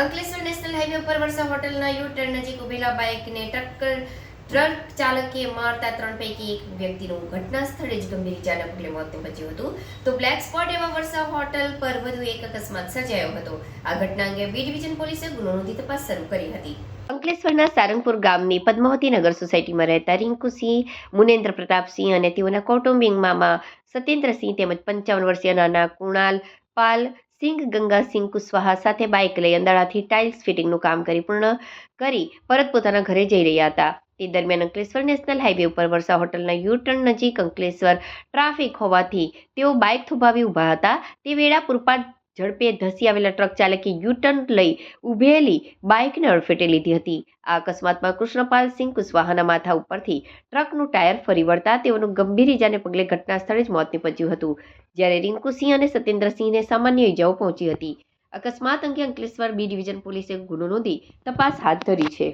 Ankleshwar national highway ઉપર વરસા હોટલના U turn નજીક ઉભેલા બાઇકને ટક્કર ટ્રક ચાલકે મારતા ત્રણ પૈકી એક વ્યક્તિનું ઘટના સ્થળે જ ગંભીર ઇજાના પગલે મોત નિપજ્યું હતું. તો બ્લેક સ્પોટ એવા વરસા હોટલ પર વધુ એક અકસ્માત સર્જાયો હતો. આ ઘટના અંગે બી ડિવિઝન પોલીસે ગુનો નોંધી તપાસ શરૂ કરી હતી. અંકલેશ્વરના સારંગપુર ગામની પદ્માવતી નગર સોસાયટીમાં રહેતા રિંકુસિંહ, મુનેન્દ્ર પ્રતાપસિંહ અને તેઓના કૌટુંબિક મામા સત્યેન્દ્રસિંહ તેમજ પંચાવન વર્ષીય નાના કુણાલ પાલ સિંહ ગંગાસિંહ કુશવાહા સાથે બાઇક લઈ અંદાળાથી ટાઇલ્સ ફિટિંગનું કામ કરી પૂર્ણ કરી પરત પોતાના ઘરે જઈ રહ્યા હતા. તે દરમિયાન અંકલેશ્વર નેશનલ હાઈવે ઉપર વર્ષા હોટલના યુ ટર્ન નજીક અંકલેશ્વર ટ્રાફિક હોવાથી તેઓ બાઇક થોભાવી ઊભા હતા. તે વેળા પૂરપાટ ઝડપે ધસી આવેલા ટ્રક ચાલકે યુટર્ન લઈ ઊભેલી બાઇકને અડફેટે લીધી હતી. આ અકસ્માતમાં કૃષ્ણપાલસિંહ કુશવાહાના માથા ઉપરથી ટ્રકનું ટાયર ફરી વળતા તેઓનું ગંભીર ઇજાને પગલે ઘટના સ્થળે જ મોત નીપજ્યું હતું, જ્યારે રિંકુસિંહ અને સત્યેન્દ્રસિંહને સામાન્ય ઇજાઓ પહોંચી હતી. અકસ્માત અંગે અંકલેશ્વર બી ડિવિઝન પોલીસે ગુનો નોંધી તપાસ હાથ ધરી છે.